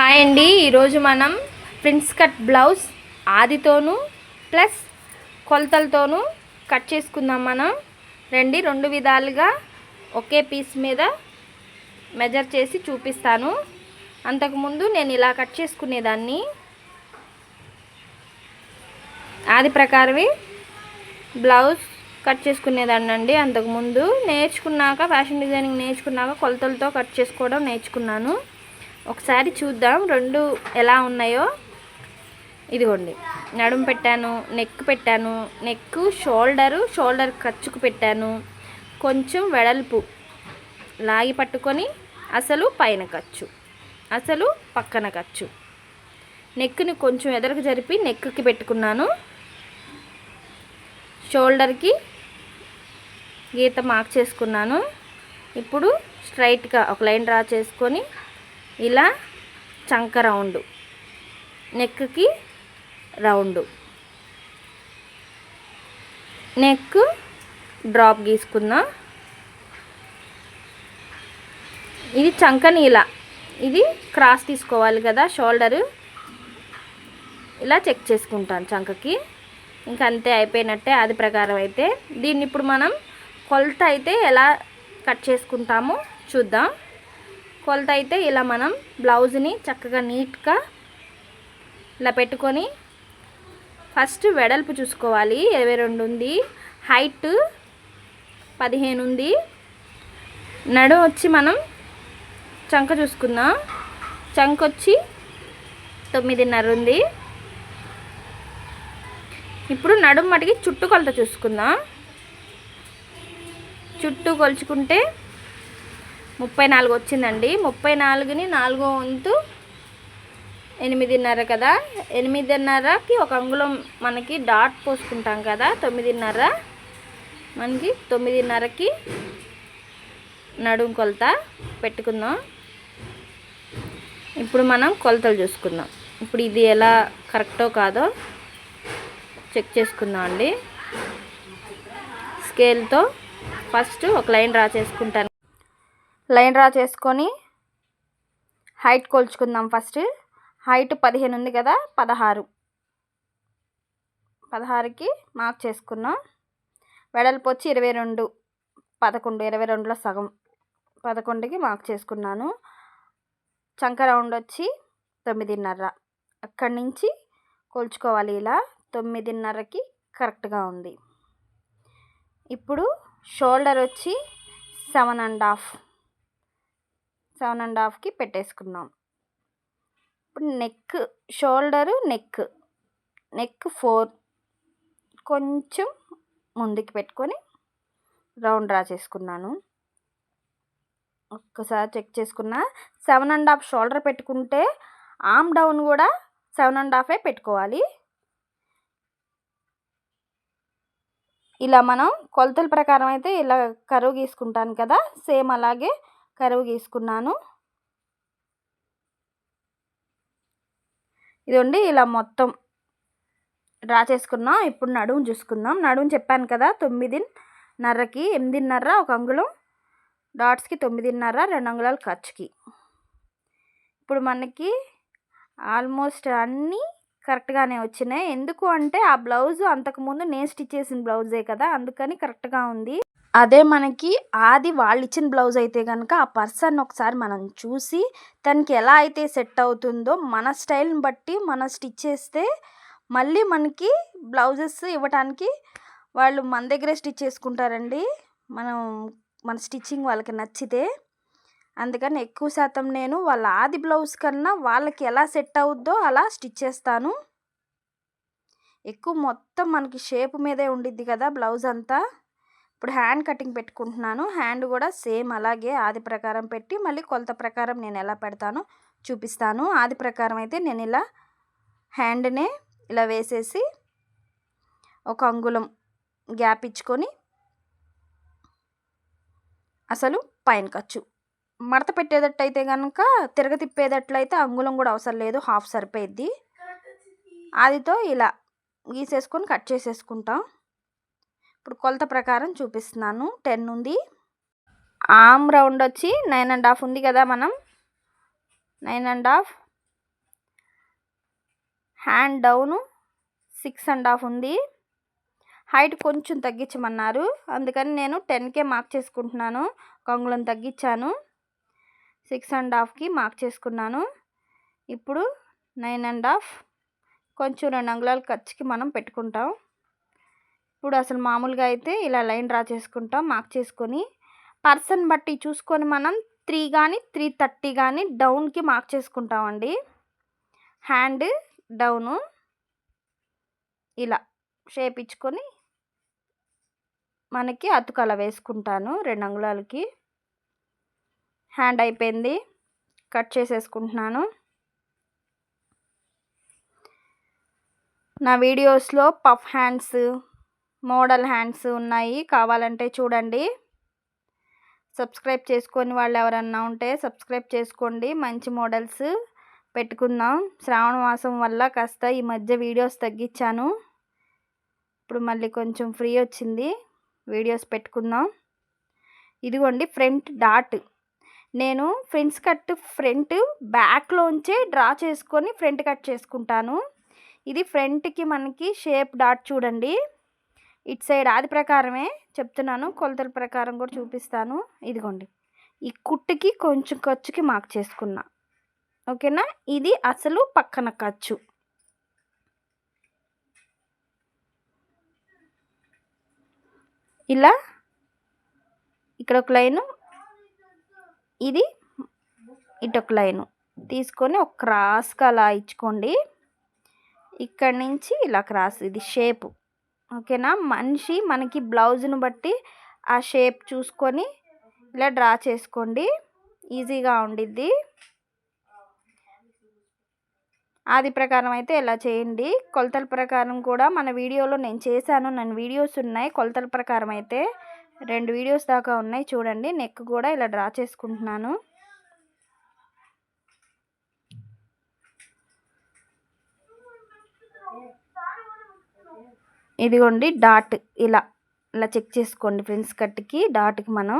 Hi అండి. ఈరోజు మనం ప్రిన్స్ కట్ బ్లౌజ్ ఆదితోనూ ప్లస్ కొలతలతోనూ కట్ చేసుకుందాం మనం. రండి రెండు విధాలుగా ఒకే పీస్ మీద మెజర్ చేసి చూపిస్తాను. అంతకుముందు నేను ఇలా కట్ చేసుకునేదాన్ని. ఆది ప్రకారమే బ్లౌజ్ కట్ చేసుకునేదాన్ని అండి. అంతకుముందు నేర్చుకున్నాక ఫ్యాషన్ డిజైనింగ్ నేర్చుకున్నాక కొలతలతో కట్ చేసుకోవడం నేర్చుకున్నాను. ఒకసారి చూద్దాం రెండు ఎలా ఉన్నాయో. ఇదిగోండి. నడుము పెట్టాను నెక్ పెట్టాను నెక్ షోల్డరు షోల్డర్ ఖర్చుకు పెట్టాను. కొంచెం వెడల్పు. లాగి పట్టుకొని అసలు పైన ఖర్చు అసలు పక్కన ఖర్చు నెక్ని కొంచెం ఎదరకు జరిపి నెక్కి పెట్టుకున్నాను. షోల్డర్కి గీత మార్క్ చేసుకున్నాను. ఇప్పుడు స్ట్రైట్గా ఒక లైన్ డ్రా చేసుకొని ఇలా చంక రౌండ్. నెక్కి రౌండ్. నెక్ డ్రాప్ గీసుకుందాం ఇది చంకని ఇలా ఇది క్రాస్ తీసుకోవాలి కదా షోల్డరు. ఇలా చెక్ చేసుకుంటాను చంకకి. ఇంకా అంతే అయిపోయినట్టే అది ప్రకారం అయితే. దీన్ని ఇప్పుడు మనం కొలత అయితే ఎలా కట్ చేసుకుంటామో చూద్దాం. కొలత అయితే ఇలా మనం బ్లౌజ్ని చక్కగా నీట్గా ఇలా పెట్టుకొని ఫస్ట్ వెడల్పు చూసుకోవాలి. ఇరవై రెండు ఉంది. హైట్ పదిహేను ఉంది. నడు వచ్చి మనం చంక చూసుకుందాం. చంక వచ్చి తొమ్మిదిన్నర ఉంది. ఇప్పుడు నడుము మటుకి చుట్టు కొలత చూసుకుందాం. చుట్టూ కొలుచుకుంటే ముప్పై నాలుగు వచ్చిందండి. ముప్పై నాలుగుని నాలుగో వంతు ఎనిమిదిన్నర కదా. ఎనిమిదిన్నరకి ఒక అంగుళం మనకి డాట్ పోసుకుంటాం కదా తొమ్మిదిన్నర. మనకి తొమ్మిదిన్నరకి నడుము కొలత పెట్టుకుందాం. ఇప్పుడు మనం కొలతలు చూసుకుందాం. ఇప్పుడు ఇది ఎలా కరెక్టో కాదో చెక్ చేసుకుందాం అండి స్కేల్తో ఫస్ట్ ఒక లైన్ డ్రా చేసుకుంటాను. లైన్ డ్రా చేసుకొని హైట్ కొలుచుకుందాం ఫస్ట్. హైట్ పదిహేను ఉంది కదా పదహారు. పదహారుకి మార్క్ చేసుకున్నాం. వెడల్పు వచ్చి ఇరవై రెండు. పదకొండు ఇరవై రెండులో సగం. పదకొండుకి మార్క్ చేసుకున్నాను. చంక రౌండ్ వచ్చి తొమ్మిదిన్నర. అక్కడి నుంచి కొలుచుకోవాలి ఇలా. తొమ్మిదిన్నరకి కరెక్ట్గా ఉంది. ఇప్పుడు షోల్డర్ వచ్చి seven and half. Seven and హాఫ్కి పెట్టేసుకున్నాం. ఇప్పుడు neck shoulder neck neck four కొంచెం ముందుకి పెట్టుకొని రౌండ్ డ్రా చేసుకున్నాను. ఒక్కసారి చెక్ చేసుకున్నా సెవెన్ అండ్ హాఫ్ షోల్డర్ పెట్టుకుంటే ఆమ్ డౌన్ కూడా సెవెన్ అండ్ హాఫే పెట్టుకోవాలి. ఇలా మనం కొలతల ప్రకారం అయితే ఇలా కరువు గీసుకుంటాను కదా సేమ్ అలాగే కరువు గీసుకున్నాను. ఇదండి ఇలా మొత్తం డ్రా చేసుకున్నాం. ఇప్పుడు నడుము చూసుకుందాం. నడుము చెప్పాను కదా తొమ్మిదిన్నరకి ఎనిమిదిన్నర ఒక అంగుళం. డాట్స్కి తొమ్మిదిన్నర రెండు అంగుళాలు ఖర్చుకి. ఇప్పుడు మనకి ఆల్మోస్ట్ అన్నీ కరెక్ట్గానే వచ్చినాయి. ఎందుకు అంటే ఆ బ్లౌజ్ అంతకుముందు నేను స్టిచ్ చేసిన బ్లౌజే కదా అందుకని కరెక్ట్గా ఉంది. అదే మనకి ఆది వాళ్ళు ఇచ్చిన బ్లౌజ్ అయితే కనుక ఆ పర్సన్ ఒకసారి మనం చూసి తనకి ఎలా అయితే సెట్ అవుతుందో మన స్టైల్ని బట్టి మనం స్టిచ్ చేస్తే మళ్ళీ మనకి బ్లౌజెస్ ఇవ్వటానికి వాళ్ళు మన దగ్గరే స్టిచ్ చేసుకుంటారండి. మనం మన స్టిచ్చింగ్ వాళ్ళకి నచ్చితే. అందుకని ఎక్కువ శాతం నేను వాళ్ళ ఆది బ్లౌజ్ కన్నా వాళ్ళకి ఎలా సెట్ అవుద్దో అలా స్టిచ్ చేస్తాను. ఎక్కువ మొత్తం మనకి షేప్ మీదే ఉండిద్ది కదా బ్లౌజ్ అంతా. ఇప్పుడు హ్యాండ్ కటింగ్ పెట్టుకుంటున్నాను. హ్యాండ్ కూడా సేమ్ అలాగే ఆది ప్రకారం పెట్టి మళ్ళీ కొలత ప్రకారం నేను ఎలా పెడతానో చూపిస్తాను. ఆది ప్రకారం అయితే నేను ఇలా హ్యాండ్నే ఇలా వేసేసి ఒక అంగుళం గ్యాప్ ఇచ్చుకొని అసలు పైన ఖర్చు మడత పెట్టేటట్టయితే కనుక తిరగ తిప్పేటట్లయితే అంగుళం కూడా అవసరం లేదు. హాఫ్ సరిపోయిద్ది. ఆదితో ఇలా గీసేసుకొని కట్ చేసేసుకుంటాం. ఇప్పుడు కొలత ప్రకారం చూపిస్తున్నాను. టెన్ ఉంది. ఆమ్ రౌండ్ వచ్చి నైన్ అండ్ హాఫ్ ఉంది కదా మనం. Nine and half. Hand down six and half ఉంది. హైట్ కొంచెం తగ్గించమన్నారు. అందుకని నేను టెన్కే మార్క్ చేసుకుంటున్నాను. కొంగులను తగ్గించాను. సిక్స్ అండ్ హాఫ్కి మార్క్ చేసుకున్నాను. ఇప్పుడు నైన్ అండ్ హాఫ్. కొంచెం రెండు అంగుళాలు ఖర్చుకి మనం పెట్టుకుంటాం. ఇప్పుడు అసలు మామూలుగా అయితే ఇలా లైన్ డ్రా చేసుకుంటాం మార్క్ చేసుకొని. పర్సన్ బట్టి చూసుకొని మనం త్రీ కానీ త్రీ థర్టీ కానీ డౌన్కి మార్క్ చేసుకుంటామండి. హ్యాండ్ డౌను ఇలా షేప్ ఇచ్చుకొని మనకి అతుకల వేసుకుంటాను రెండు అంగుళాలకి. హ్యాండ్ అయిపోయింది కట్ చేసేసుకుంటున్నాను. నా వీడియోస్లో పఫ్ హ్యాండ్స్ మోడల్ హ్యాండ్స్ ఉన్నాయి. కావాలంటే చూడండి. సబ్స్క్రైబ్ చేసుకొని వాళ్ళు ఎవరన్నా ఉంటే సబ్స్క్రైబ్ చేసుకోండి. మంచి మోడల్స్ పెట్టుకుందాం. శ్రావణ మాసం వల్ల కాస్త ఈ మధ్య వీడియోస్ తగ్గించాను. ఇప్పుడు మళ్ళీ కొంచెం ఫ్రీ వచ్చింది. వీడియోస్ పెట్టుకుందాం. ఇదిగోండి ఫ్రంట్ డాట్. నేను ఫ్రంట్స్ కట్ ఫ్రంట్ బ్యాక్లోంచే డ్రా చేసుకొని ఫ్రంట్ కట్ చేసుకుంటాను. ఇది ఫ్రంట్కి మనకి షేప్ డాట్ చూడండి. ఇటు సైడ్ ఆది ప్రకారమే చెప్తున్నాను కొలతల ప్రకారం కూడా చూపిస్తాను. ఇదిగోండి. ఈ కుట్టుకి కొంచెం ఖర్చుకి మార్క్ చేసుకున్నా. ఓకేనా? ఇది అసలు పక్కన ఖర్చు. ఇలా ఇక్కడ ఒక లైను ఇది ఇటొక లైను. తీసుకొని ఒక క్రాస్గా అలా ఇచ్చుకోండి. ఇక్కడ నుంచి ఇలా క్రాస్ ఇది షేపు ఓకేనా? మనిషి మనకి బ్లౌజ్ను బట్టి ఆ షేప్ చూసుకొని ఇలా డ్రా చేసుకోండి. ఈజీగా ఉండిద్ది. ఆది ప్రకారం అయితే ఇలా చేయండి. కొలతల ప్రకారం కూడా మన వీడియోలో నేను చేశాను. నన్ను వీడియోస్ ఉన్నాయి. కొలతల ప్రకారం అయితే రెండు వీడియోస్ దాకా ఉన్నాయి. చూడండి. నెక్ కూడా ఇలా డ్రా చేసుకుంటున్నాను. ఇదిగోండి డాట్ ఇలా ఇలా చెక్ చేసుకోండి ఫ్రెండ్స్ కట్కి. డాట్కి మనం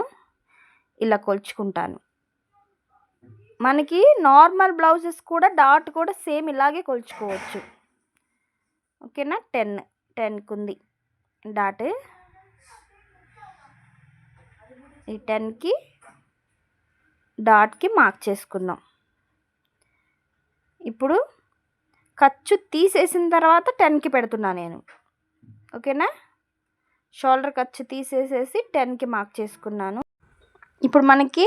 ఇలా కొలుచుకుంటాను. మనకి నార్మల్ బ్లౌజెస్ కూడా డాట్ కూడా సేమ్ ఇలాగే కొలుచుకోవచ్చు. ఓకేనా? టెన్ టెన్కి ఉంది డాట్. ఈ టెన్కి డాట్కి మార్క్ చేసుకుందాం ఇప్పుడు ఖర్చు తీసేసిన తర్వాత టెన్కి పెడుతున్నా నేను. ఓకేనా? షోల్డర్ ఖర్చు తీసేసేసి టెన్కి మార్క్ చేసుకున్నాను. ఇప్పుడు మనకి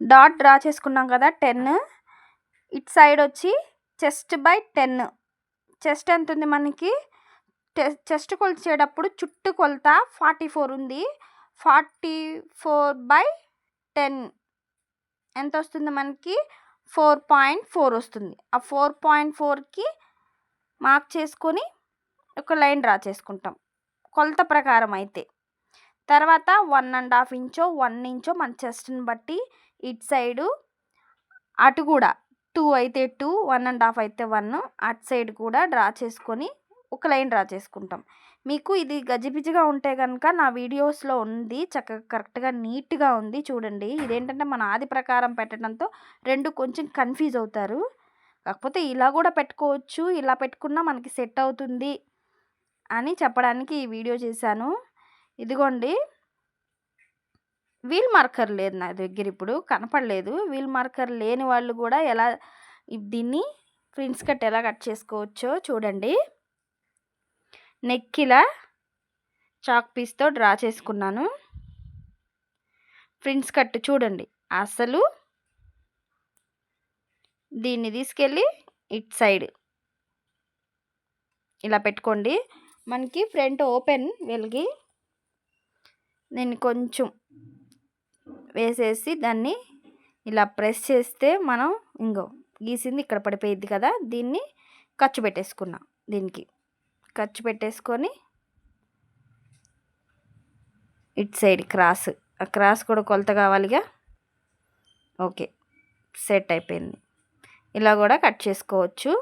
డాట్ డ్రా చేసుకున్నాం కదా టెన్. ఇట్ సైడ్ వచ్చి చెస్ట్ బై టెన్. చెస్ట్ ఎంత ఉంది మనకి చెస్ట్ కొలిచేటప్పుడు చుట్టూ కొలత ఫార్టీ ఫోర్ ఉంది. Forty four by ten. ఎంత వస్తుంది మనకి? ఫోర్ పాయింట్ ఫోర్ వస్తుంది. ఆ ఫోర్ పాయింట్ ఫోర్కి మార్క్ చేసుకొని ఒక లైన్ డ్రా చేసుకుంటాం. కొలత ప్రకారం అయితే తర్వాత వన్ అండ్ హాఫ్ ఇంచో వన్ ఇంచో మన చెస్ట్ని బట్టి ఇటు సైడు అటు కూడా టూ అయితే టూ వన్ అండ్ హాఫ్ అయితే వన్ అటు సైడ్ కూడా డ్రా చేసుకొని ఒక లైన్ డ్రా చేసుకుంటాం. మీకు ఇది గజిబిజిగా ఉంటే కనుక నా వీడియోస్లో ఉంది చక్కగా కరెక్ట్గా నీట్గా ఉంది చూడండి. ఇదేంటంటే మన ఆది ప్రకారం పెట్టడంతో రెండు కొంచెం కన్ఫ్యూజ్ అవుతారు. కాకపోతే ఇలా కూడా పెట్టుకోవచ్చు ఇలా పెట్టుకున్నా మనకి సెట్ అవుతుంది. అని చెప్పడానికి ఈ వీడియో చేశాను. ఇదిగోండి. వీల్ మార్కర్ లేదు నా దగ్గర ఇప్పుడు కనపడలేదు. వీల్ మార్కర్ లేని వాళ్ళు కూడా ఎలా దీన్ని ప్రిన్స్ కట్ ఎలా కట్ చేసుకోవచ్చో చూడండి. నెక్కిలా చాక్ పీస్తో డ్రా చేసుకున్నాను. ప్రిన్స్ కట్ చూడండి. అసలు దీన్ని తీసుకెళ్ళి ఇట్ సైడ్ ఇలా పెట్టుకోండి. మనకి ఫ్రంట్ ఓపెన్ వెలిగి నేను కొంచెం వేసేసి దాన్ని ఇలా ప్రెస్ చేస్తే మనం ఇంకో గీసింది ఇక్కడ పడిపోయిద్ది కదా దీన్ని ఖర్చు పెట్టేసుకున్నాం దీనికి. ఖర్చు పెట్టేసుకొని ఇట్ సైడ్ క్రాస్. ఆ క్రాస్ కూడా కొలత కావాలిగా? ఓకే సెట్ అయిపోయింది. ఇలా కూడా కట్ చేసుకోవచ్చు.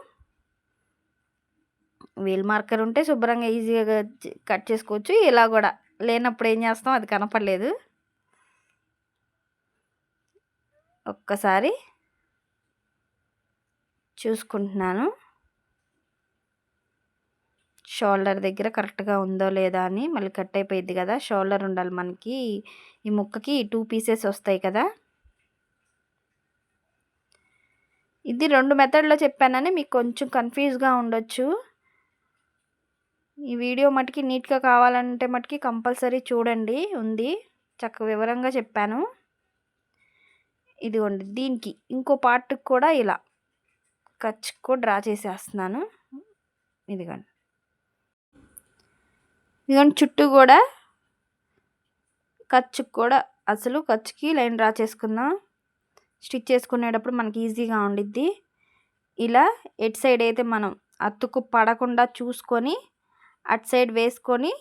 వీల్ మార్కర్ ఉంటే శుభ్రంగా ఈజీగా కట్ చేసుకోవచ్చు. ఇలా కూడా లేనప్పుడు ఏం చేస్తాం? అది కనపడలేదు. ఒక్కసారి చూసుకుంటున్నాను. షోల్డర్ దగ్గర కరెక్ట్గా ఉందో లేదా అని మళ్ళీ కట్ అయిపోయింది కదా. షోల్డర్ ఉండాలి మనకి. ఈ ముక్కకి టూ పీసెస్ వస్తాయి కదా. ఇది రెండు మెథడ్లో చెప్పానని మీకు కొంచెం కన్ఫ్యూజ్గా ఉండొచ్చు. ఈ వీడియో మటుకి నీట్గా కావాలంటే మటుకి కంపల్సరీ చూడండి ఉంది. చక్కగా వివరంగా చెప్పాను. ఇదిగోండి దీనికి ఇంకో పార్ట్కి కూడా ఇలా ఖర్చుకు డ్రా చేసేస్తున్నాను. ఇదిగోండి. ఇదిగోండి చుట్టూ కూడా ఖర్చు కూడా అసలు ఖర్చుకి లైన్ డ్రా చేసుకుందాం. స్టిచ్ చేసుకునేటప్పుడు మనకి ఈజీగా ఉండిద్ది. ఇలా ఎటు సైడ్ అయితే మనం అతుకు పడకుండా చూసుకొని అటు సైడ్ వేసుకొని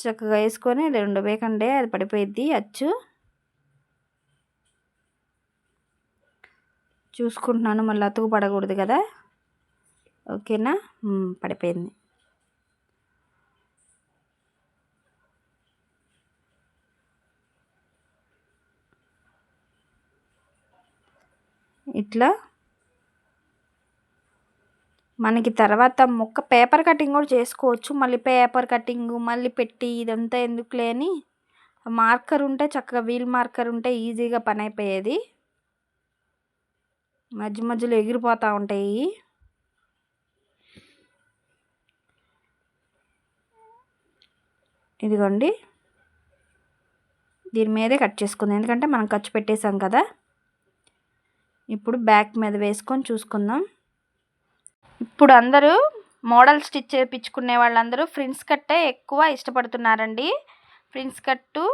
చక్కగా వేసుకొని రెండు వేకండే అది పడిపోయిద్ది అచ్చు. చూసుకుంటున్నాను మళ్ళీ అతుకు పడకూడదు కదా. ఓకేనా? పడిపోయింది. ఇట్లా మనకి తర్వాత మొక్క పేపర్ కటింగ్ కూడా చేసుకోవచ్చు. మళ్ళీ పేపర్ కటింగ్ మళ్ళీ పెట్టి ఇదంతా ఎందుకులే అని మార్కర్ ఉంటే చక్కగా వీల్ మార్కర్ ఉంటే ఈజీగా పని అయిపోయేది. మధ్య మధ్యలో ఎగిరిపోతూ ఉంటాయి. ఇదిగోండి. దీని మీదే కట్ చేసుకుందాం. ఎందుకంటే మనం ఖర్చు పెట్టేసాం కదా. ఇప్పుడు బ్యాక్ మీద వేసుకొని చూసుకుందాం. ఇప్పుడు అందరూ మోడల్ స్టిచ్ చేయించుకునే వాళ్ళందరూ ఫ్రిన్స్ కట్టే ఎక్కువ ఇష్టపడుతున్నారండి. ఫ్రిన్స్ కట్టు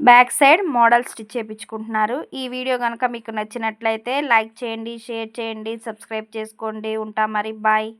బ్యాక్ సైడ్ మోడల్ స్టిచ్ చేయించుకుంటున్నారు ఈ వీడియో కనుక మీకు నచ్చినట్లయితే లైక్ చేయండి షేర్ చేయండి సబ్స్క్రైబ్ చేసుకోండి. ఉంటా మరి బాయ్.